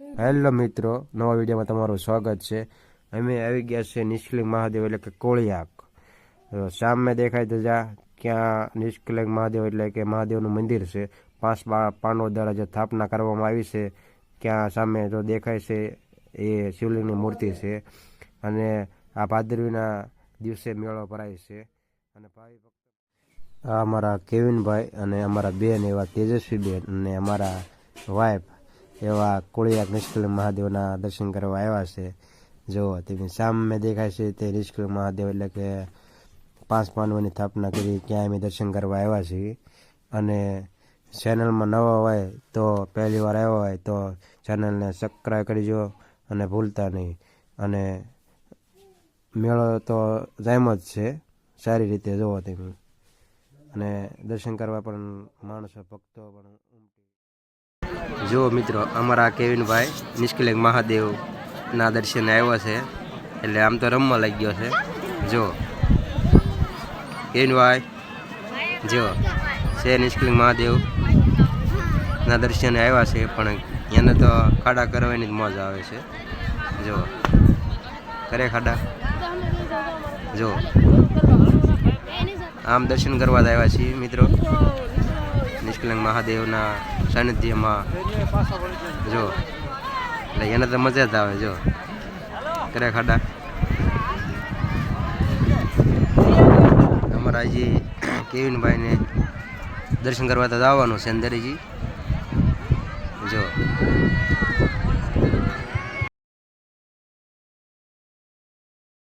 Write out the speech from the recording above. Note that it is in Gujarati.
હેલો મિત્રો, નવા વિડીયોમાં તમારું સ્વાગત છે. અમે આવી ગયા છે નિષ્કલિંગ મહાદેવ એટલે કે કોળિયાક. સામે દેખાય તો જા, ક્યાં નિષ્કલિંગ મહાદેવ એટલે કે મહાદેવનું મંદિર છે. પાંચ પાંડવો દ્વારા જે સ્થાપના કરવામાં આવી છે, ક્યાં સામે જો દેખાય છે, એ શિવલિંગની મૂર્તિ છે. અને આ ભાદરવીના દિવસે મેળો ભરાય છે. અને ભાવિ અમારા કેવિનભાઈ અને અમારા બેન એવા તેજસ્વી બેન અને અમારા વાઇફ એવા કોળિયા નિષ્કલ મહાદેવના દર્શન કરવા આવ્યા છે. જો તેમની સામે દેખાય છે તે નિષ્કલંક મહાદેવ એટલે કે પાંચ પાંડવોની સ્થાપના કરી ક્યાંય અમે દર્શન કરવા આવ્યા છીએ. અને ચેનલમાં નવા હોય તો પહેલી વાર આવ્યા હોય તો ચેનલને સબસ્ક્રાઈબ કરજો અને ભૂલતા નહીં. અને મેળો તો જાયમ જ છે, સારી રીતે જોવો તમે અને દર્શન કરવા પણ માણસો, ભક્તો પણ જો મિત્રો, અમારા કેવિનભાઈ નિષ્કલિંગ મહાદેવના દર્શને આવ્યા છે. એટલે આમ તો રમવા લાગી ગયો છે. જો કેવિનભાઈ જો છે નિષ્કલિંગ મહાદેવ ના દર્શને આવ્યા છે, પણ એને તો ખાડા કરવાની જ મોજ આવે છે. જો કરે ખાડા? જો આમ દર્શન કરવા જ આવ્યા છીએ, મિત્રો. નિષ્કલંક મહાદેવના સાનિધ્યમાં જો, એટલે એને તો મજા જ આવે, જો. કરે ખાડા. અમારા હજી કેવિનભાઈને દર્શન કરવા તો જવાનું છે અંદરજી જો.